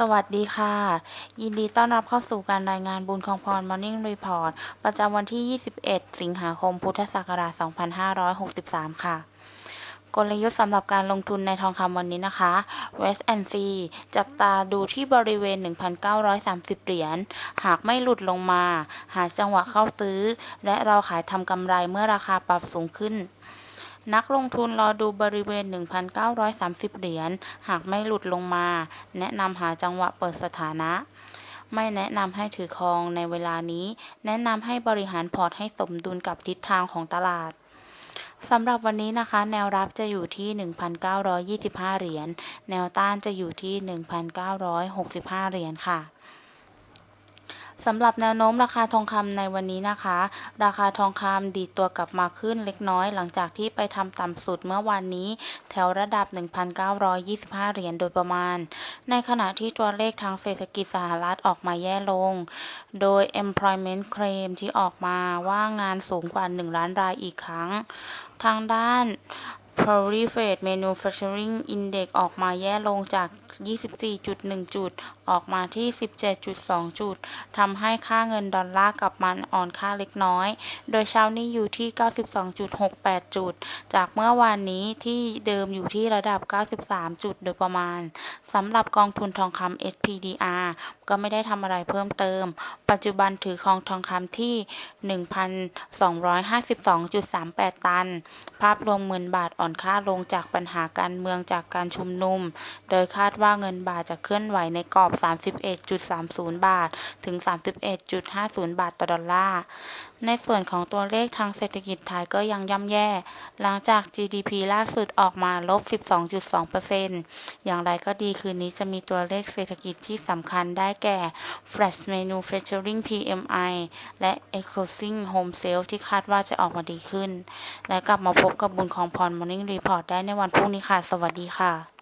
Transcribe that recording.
สวัสดีค่ะ ยินดีต้อนรับเข้าสู่การรายงานบุญของพร Morning Report ประจำวันที่ 21 สิงหาคม พุทธศักราช 2563 ค่ะ กลยุทธ์สำหรับการลงทุนในทองคำวันนี้นะคะ West and C จับตาดูที่บริเวณ 1,930 เหรียญ หากไม่หลุดลงมา หาจังหวะเข้าซื้อ และเราขายทำกำไรเมื่อราคาปรับสูงขึ้น นักลงทุนรอดูบริเวณ 1,930 เหรียญ หากไม่หลุดลงมา แนะนำหาจังหวะเปิดสถานะ ไม่แนะนำให้ถือครองในเวลานี้ แนะนำให้บริหารพอร์ตให้สมดุลกับทิศทางของตลาดสำหรับวันนี้นะคะ แนวรับจะอยู่ที่ 1,925 เหรียญ แนวต้านจะอยู่ที่ 1,965 เหรียญค่ะ สำหรับแนวโน้มราคาทองคำในวันนี้นะคะ ราคาทองคำดีดตัวกลับมาขึ้นเล็กน้อยหลังจากที่ไปทำต่ำสุดเมื่อวานนี้ แถวระดับ 1,925 เหรียญโดยประมาณ ในขณะที่ตัวเลขทางเศรษฐกิจสหรัฐออกมาแย่ลง โดย employment claim ที่ออกมาว่างงานสูงกว่า 1 ล้านรายอีกครั้ง ทางด้าน Proliferate Manufacturing Index ออกมาแย่ลงจาก 24.1 จุด ออกมาที่ 17.2 จุด ทำให้ค่าเงินดอลลาร์กลับมาอ่อนค่าเล็กน้อย โดยเช้านี้อยู่ที่ 92.68 จุด จากเมื่อวานนี้ที่เดิมอยู่ที่ระดับ 93 จุดโดยประมาณ สำหรับกองทุนทองคำ SPDR ก็ไม่ได้ทำอะไรเพิ่มเติม ปัจจุบันถือครองทองคำที่ 1,252.38 ตัน ภาพรวมเงินบาทอ่อนค่าลงจากปัญหาการเมืองจากการชุมนุม โดยคาดว่าเงินบาทจะเคลื่อนไหวในกรอบ 31.30 บาท ถึง 31.50 บาทต่อดอลลาร์ ในส่วนของตัวเลขทางเศรษฐกิจไทยก็ยังย่ำแย่ หลังจาก GDP ล่าสุดออกมาลบ 12.2%อย่างไรก็ดีคืนนี้จะมีตัวเลขเศรษฐกิจที่สำคัญได้แก่ Flash Manufacturing PMI และ Housing Home Sales ที่คาดว่าจะออกมาดีขึ้น และกลับมาพบกับบุญของพร Morning Report ได้ในวันพรุ่งนี้ค่ะ สวัสดีค่ะ